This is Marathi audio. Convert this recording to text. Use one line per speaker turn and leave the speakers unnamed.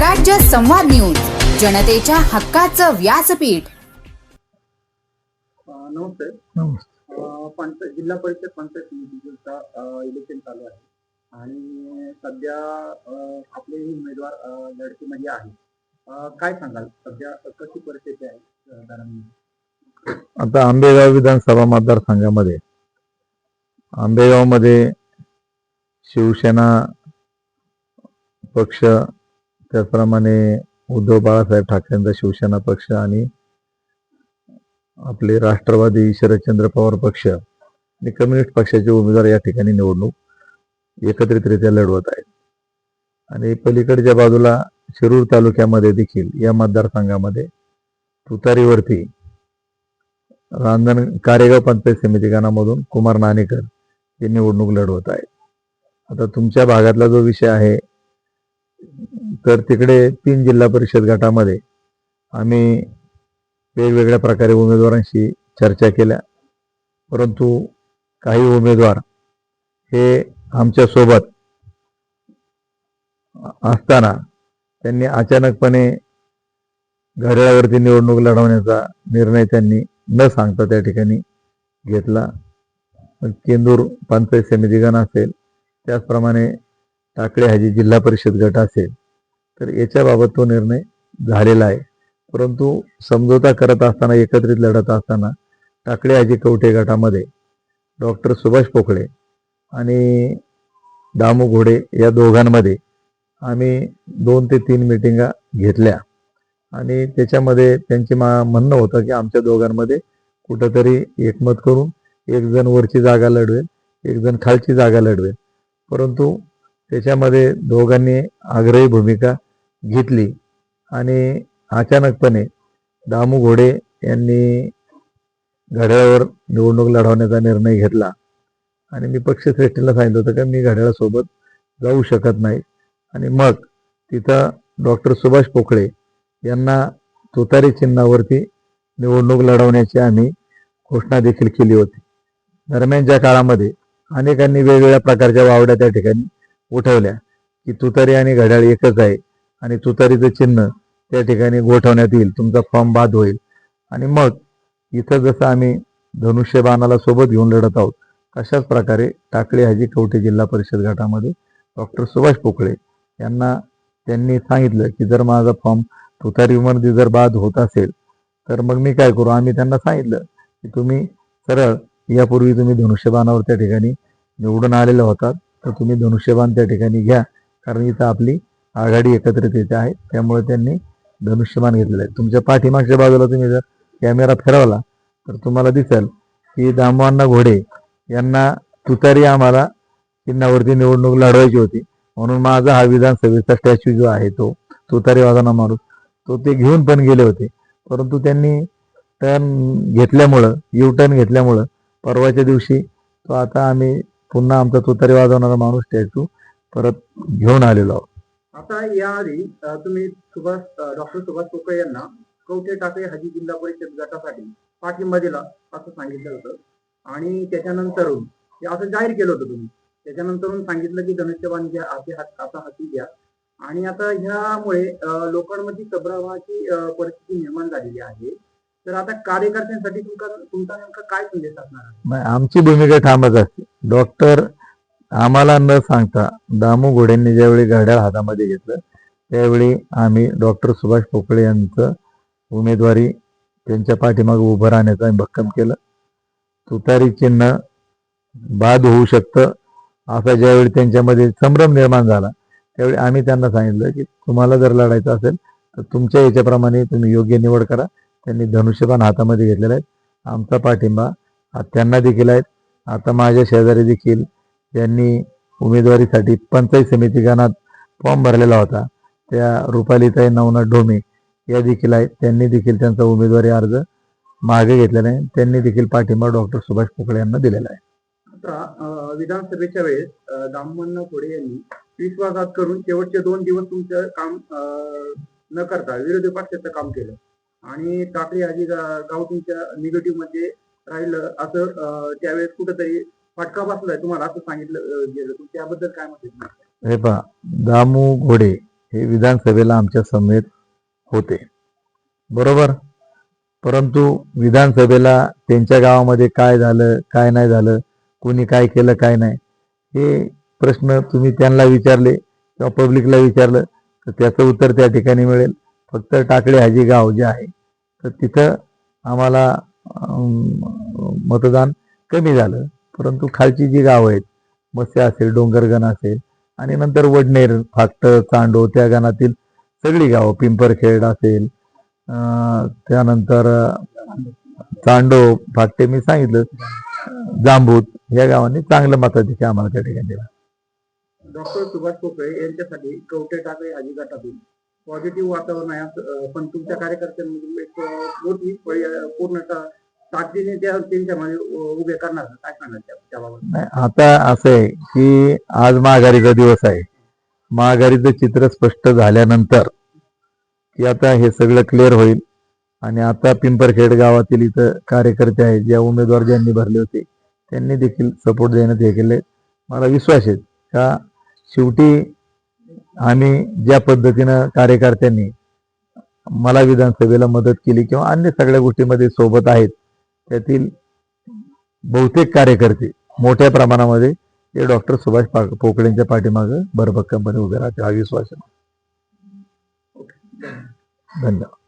स्वराज्य संवाद न्यूज जनतेच्या हक्काचं व्यासपीठ.
नमस्ते. अ, पंचायत जिल्हा परिषद पंचायत समितीचा अ, इलेक्शन चालू आहे. आणि सध्या अ, आपले उमेदवार अ, लढतीमध्ये आहे अ, काय सांगाल? सध्या कशी परिस्थिती आहे अ, दरम्यान?
आता आंबेगाव विधानसभा मतदारसंघामध्ये आंबेगावमध्ये शिवसेना पक्ष त्याचप्रमाणे उद्धव बाळासाहेब ठाकरेंचा शिवसेना पक्ष आणि आपले राष्ट्रवादी शरदचंद्र पवार पक्ष आणि कम्युनिस्ट पक्षाचे उमेदवार या ठिकाणी निवडणूक एकत्रितरित्या लढवत आहेत. आणि पलीकडच्या बाजूला शिरूर तालुक्यामध्ये देखील या मतदारसंघामध्ये तुतारीवरती रांजण कारेगाव पंचायत समिती गणामधून कुमार नाणेकर हे निवडणूक लढवत आहेत. आता तुमच्या भागातला जो विषय आहे तर तिकडे तीन जिल्हा परिषद गटामध्ये आम्ही वेगवेगळ्या प्रकारे उमेदवारांशी चर्चा केल्या. परंतु काही उमेदवार हे आमच्यासोबत असताना त्यांनी अचानकपणे घड्याळावरती निवडणूक लढवण्याचा निर्णय त्यांनी न सांगता त्या ठिकाणी घेतला. केंदूर पंचायत समिती गण असेल त्याचप्रमाणे टाकळे हाजी जिल्हा परिषद गट असेल तर याच्याबाबत तो निर्णय झालेला आहे. परंतु समझोता करत असताना एकत्रित लढत असताना टाकळे आजी कवठे गटामध्ये डॉक्टर सुभाष पोकळे आणि दामू घोडे या दोघांमध्ये आम्ही दोन ते तीन मिटिंगा घेतल्या. आणि त्याच्यामध्ये त्यांचे मा म्हणणं होतं की आमच्या दोघांमध्ये कुठंतरी एकमत करून एक जण वरची जागा लढवेल एक जण खालची जागा लढवेल. परंतु त्याच्यामध्ये दोघांनी आग्रही भूमिका घेतली आणि अचानकपणे दामू घोडे यांनी घड्याळावर निवडणूक लढवण्याचा निर्णय घेतला. आणि मी पक्षश्रेष्ठीला सांगितलं होतं का मी घड्याळासोबत जाऊ शकत नाही. आणि मग तिथं डॉक्टर सुभाष पोकळे यांना तुतारी चिन्हावरती निवडणूक लढवण्याची आम्ही घोषणा देखील केली होती. दरम्यानच्या काळामध्ये अनेकांनी वेगवेगळ्या प्रकारच्या वावड्या त्या ठिकाणी उठवल्या की तुतारी आणि घड्याळ एकच आहे. आणि तुतारीचं चिन्ह त्या ठिकाणी गोठवण्यात येईल. तुमचा फॉर्म बाद होईल. आणि मग इथं जसं आम्ही धनुष्यबाणाला सोबत घेऊन लढत आहोत तशाच प्रकारे टाकळी हाजी कवठे जिल्हा परिषद गटामध्ये डॉक्टर सुभाष पोकळे यांना त्यांनी सांगितलं की जर माझा फॉर्म तुतारीमध्ये जर बाद होत असेल तर मग मी काय करू? आम्ही त्यांना सांगितलं की तुम्ही सरळ यापूर्वी तुम्ही धनुष्यबाणावर त्या ठिकाणी निवडून आलेला होता तर तुम्ही धनुष्यबाण त्या ठिकाणी घ्या. कारण इथं आपली आघाडी एकत्रित येते आहे त्यामुळे त्यांनी धनुष्यमान घेतलेलं आहे. तुमच्या पाठीमागच्या बाजूला तुम्ही जर कॅमेरा फिरवला तर तुम्हाला दिसेल की दामवांना घोडे यांना तुतारी आम्हाला चिन्हावरती निवडणूक लढवायची होती. म्हणून माझा हा विधानसभेचा स्टॅच्यू जो आहे तो तुतारी वाजवणा माणूस तो ते घेऊन पण गेले होते. परंतु त्यांनी टर्न घेतल्यामुळं यू टर्न घेतल्यामुळं परवाच्या दिवशी तो आता आम्ही पुन्हा आमचा तुतारी वाजवणारा माणूस स्टॅच्यू परत घेऊन आलेलो आहोत.
आता याआधी तुम्ही सुभाष डॉक्टर सुभाष कोकळे यांना कवठे टाकळे हाजी जिल्हा परिषद गटासाठी पाठिंबा दिला असं सांगितलं होतं. आणि त्याच्यानंतरून हे असं जाहीर केलं होतं तुम्ही. त्याच्यानंतरून सांगितलं की धनुष्यबाण घ्या हाती हात आता हाती घ्या. आणि आता ह्यामुळे लोकांमध्ये संभ्रमाची परिस्थिती निर्माण झालेली आहे. तर आता कार्यकर्त्यांसाठी तुमचा तुमचा नेमका काय संदेश असणार
आमची भूमिका ठामच असते. डॉक्टर आम्हाला न सांगता दामू घोडेंनी ज्यावेळी घड्याळ हातामध्ये घेतलं त्यावेळी आम्ही डॉक्टर सुभाष पोकळे यांचं उमेदवारी त्यांच्या पाठीमागे उभं राहण्याचं आम्ही भक्कम केलं. तुतारी चिन्ह बाद होऊ शकतं असा ज्यावेळी त्यांच्यामध्ये संभ्रम निर्माण झाला त्यावेळी आम्ही त्यांना सांगितलं की तुम्हाला जर लढायचं असेल तर तुमच्या याच्याप्रमाणे तुम्ही योग्य निवड करा. त्यांनी धनुष्यबाण हातामध्ये घेतलेला आहे. आमचा पाठिंबा त्यांना देखील आहेत आता माझ्या शेजारी देखील यांनी उमेदवारीसाठी पंचायत समिती गणात फॉर्म भरलेला होता. त्या रुपालीताई नवनाथ ढोमे या देखील आहेत. त्यांनी देखील त्यांचा उमेदवारी अर्ज मागे घेतलेला आहे. त्यांनी देखील पाठिंबा डॉक्टर सुभाष पोकळे यांना दिलेला आहे.
आता विधानसभेच्या वेळेस अ, खोडे यांनी विश्वासघात करून शेवटचे दोन दिवस तुमचं काम न करता विरोधी पक्षाचं काम केलं. आणि ठाकरे आजी गा- गाव तुमच्या निगेटिव्हमध्ये राहिलं असं त्यावेळेस कुठंतरी फटका बसलाय तुम्हाला असं सांगितलं गेलं. तुमच्या काय म्हणते
हे पहा दामू घोडे हे विधानसभेला आमच्या समेत होते. बरोबर? परंतु विधानसभेला त्यांच्या गावामध्ये काय झालं काय नाही झालं कोणी काय केलं काय नाही हे प्रश्न तुम्ही त्यांना विचारले किंवा पब्लिकला विचारलं तर त्याचं उत्तर त्या ठिकाणी मिळेल. फक्त टाकळे हाजी गाव जे आहे तर तिथं आम्हाला मतदान कमी झालं. परंतु खालची जी गावं आहेत मत्स्य असेल डोंगरगण असेल आणि नंतर वडनेर फाक्त चांडो त्या गणातील सगळी गावं पिंपरखेड असेल त्यानंतर चांडो फाकटे मी सांगितलं जांभूत या गावांनी चांगलं मताधिक्य आम्हाला त्या ठिकाणी दिला.
डॉक्टर सुभाष पोकळे यांच्यासाठी कवठे टाकळी हाजी गटातून पॉझिटिव्ह वातावरण आहे असं, पण तुमच्या कार्यकर्त्यांमधून एक मोठी परि- ताकदीने त्यांच्या मध्ये उभे करणार काय करणार त्या- त्याबाबत?
नाही आता असं आहे की आज महागारीचा दिवस आहे. महागारीचं चित्र स्पष्ट झाल्यानंतर की आता हे सगळं क्लिअर होईल. आणि आता पिंपरखेड गावातील इथं कार्यकर्ते आहेत ज्या उमेदवार ज्यांनी भरले होते त्यांनी देखील सपोर्ट देण्यात हे केले. मला विश्वास आहे का शेवटी आम्ही ज्या पद्धतीनं कार्यकर्त्यांनी मला विधानसभेला मदत केली किंवा अन्य सगळ्या गोष्टीमध्ये सोबत आहेत त्यातील बहुतेक कार्यकर्ते मोठ्या प्रमाणामध्ये ते डॉक्टर सुभाष पा- पोकळेंच्या पाठीमागं भरभक्कमपणे उभे राहते हा विश्वास आहे. धन्यवाद.